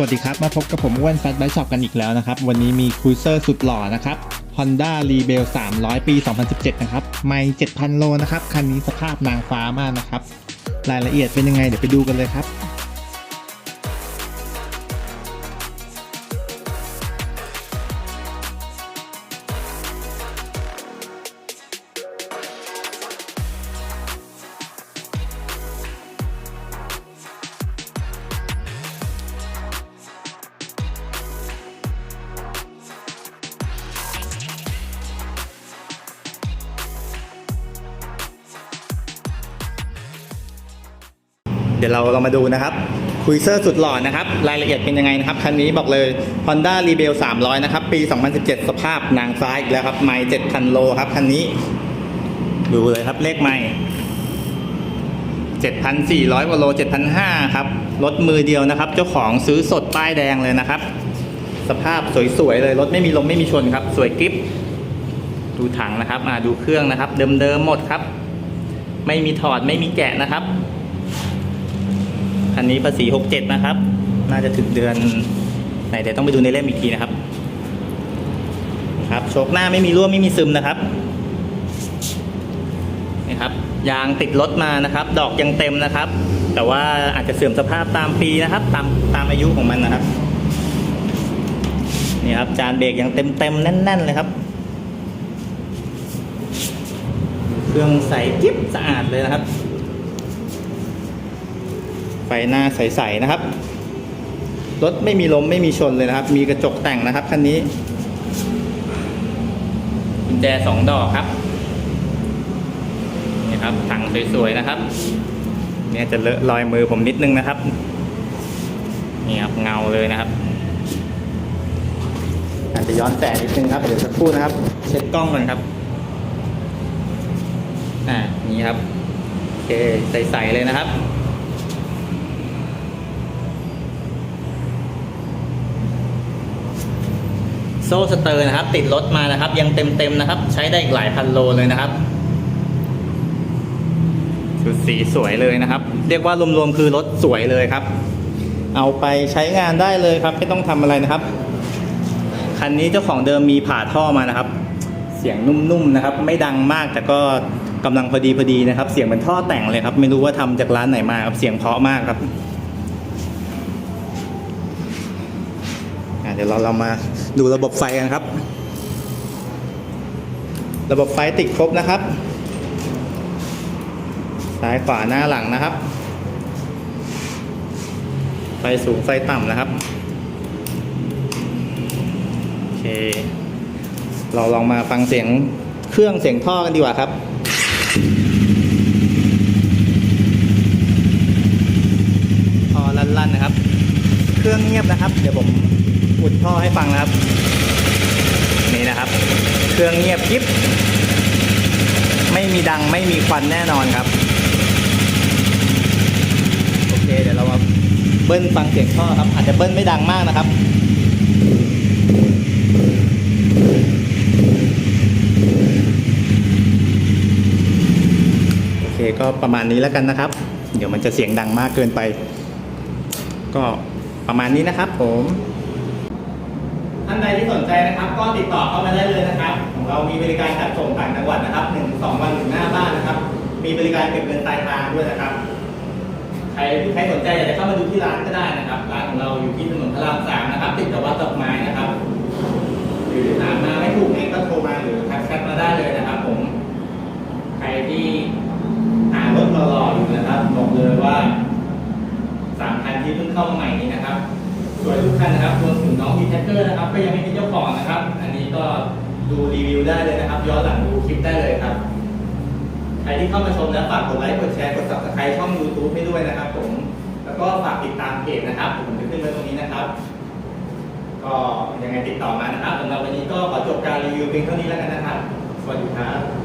สวัสดีครับ มาพบกับผมอ้วนแฟตไบช็อปกันอีกแล้วนะครับ วันนี้มีคูเซอร์สุดหล่อนะครับ Honda Rebel 300 ปี 2017 นะครับ ไม่7,000 โลนะครับ คันนี้สภาพนางฟ้ามากนะครับ รายละเอียดเป็นยังไง เดี๋ยวไปดูกันเลยครับ เดี๋ยวเราเรามาดูนะครับคุยเซอร์สุดหล่อนะครับ รายละเอียดเป็นยังไงนะครับ คันนี้บอกเลย Honda Rebel 300 นะครับ ปี 2017 สภาพนางฟ้าอีกแล้วครับ ไม่7,000 โลครับ คันนี้ ดูเลยครับเลขไม่7,400กว่าโล7,500 ครับ รถมือเดียวนะครับ เจ้าของซื้อสดป้ายแดงเลยนะครับ สภาพสวยๆเลย รถไม่มีลมไม่มีชนครับ สวยกริปดูถังนะครับ มาดูเครื่องนะครับ เดิมๆหมดครับ ไม่มีถอดไม่มีแกะนะครับ คันนี้ภาษี67นะครับ น่าจะถึงเดือนไหนเดี๋ยวต้องไปดูในเล่มอีกทีนะครับ ครับโชคหน้าไม่มีรั่วไม่มีซึมนะครับนี่ครับ ยางติดรถมานะครับ ดอกยังเต็มนะครับ แต่ว่าอาจจะเสื่อมสภาพตามปีนะครับ ตามตามอายุของมันนะครับนี่ครับจานเบรกยังเต็มเต็มแน่น ๆ เลยครับ เครื่องใสกิ๊บสะอาดเลยนะครับ ไฟหน้าใสๆนะครับ รถไม่มีลมไม่มีชนเลยนะครับ มีกระจกแต่งนะครับคันนี้กุญแจสองดอกครับนี่ครับถังสวยๆนะครับ เนี่ยจะเลอะรอยมือผมนิดนึงนะครับนี่ครับเงาเลยนะครับอาจจะย้อนแสงนิดนึงครับเดี๋ยวสักครู่นะครับ เช็ดกล้องก่อนครับอ่านี่ครับโอเคใสๆเลยนะครับ โซ่สเตอร์นะครับ ติดรถมานะครับ ยังเต็มๆนะครับ ใช้ได้อีกหลายพันโลเลยนะครับชุดสีสวยเลยนะครับ เรียกว่ารวมๆคือรถสวยเลยครับ เอาไปใช้งานได้เลยครับ ไม่ต้องทำอะไรนะครับคันนี้เจ้าของเดิมมีผ่าท่อมานะครับ เสียงนุ่มๆนะครับ ไม่ดังมากแต่ก็กำลังพอดีพอดีนะครับ เสียงเหมือนท่อแต่งเลยครับ ไม่รู้ว่าทำจากร้านไหนมาครับเสียงเพราะมากครับ อะ เดี๋ยวเราเรามาดูระบบไฟกันครับ ระบบไฟติดครบนะครับ ซ้ายขวาหน้าหลังนะครับ ไฟสูงไฟต่ำนะครับ โอเค เราลองมาฟังเสียงเครื่องเสียงท่อกันดีกว่าครับท่อลั่นๆนะครับ เครื่องเงียบนะครับ เดี๋ยวผม อุดท่อให้ฟังนะครับ นี่นะครับ เครื่องเงียบกิ๊บไม่มีดังไม่มีควันแน่นอนครับ โอเค เดี๋ยวเรามาเบิ้ลฟังเสียงท่อครับ อาจจะเบิ้ลไม่ดังมากนะครับโอเคก็ประมาณนี้แล้วกันนะครับ เดี๋ยวมันจะเสียงดังมากเกินไป ก็ประมาณนี้นะครับผม ท่านใดที่สนใจนะครับ ก็ติดต่อเข้ามาได้เลยนะครับ ของเรามีบริการจัดส่งต่างจังหวัดนะครับหนึ่งสองวันถึงหน้าบ้านนะครับ มีบริการเก็บเงินปลายทางด้วยนะครับ ใครใครสนใจอยากจะเข้ามาดูที่ร้านก็ได้นะครับ ร้านของเราอยู่ที่ถนนพระรามสามนะครับ ติดกับวัดดอกไม้นะครับ หรือถามมาไม่ถูกเองก็โทรมาหรือทักแชทมาได้เลยนะครับ ผม ใครที่หารถรอๆอยู่นะครับบอกเลยว่าสามคันที่เพิ่งเข้ามาใหม่นี้นะครับ วยทุกคันนะครับรวมถึงน้องพีแท็กเกอร์นะครับ ก็ยังไม่มีเจ้าของนะครับ อันนี้ก็ดูรีวิวได้เลยนะครับ ย้อนหลังดูคลิปได้เลยครับ ใครที่เข้ามาชมแล้วฝากกดไลค์ กดแชร์ กด subscribe ช่อง YouTube ให้ด้วยนะครับผม แล้วก็ฝากติดตามเพจนะครับ ผมจะขึ้นไว้ตรงนี้นะครับ ก็ยังไงติดต่อมานะครับสำหรับวันนี้ก็ขอจบการรีวิวเพียงเท่านี้แล้วกันนะครับ สวัสดีครับ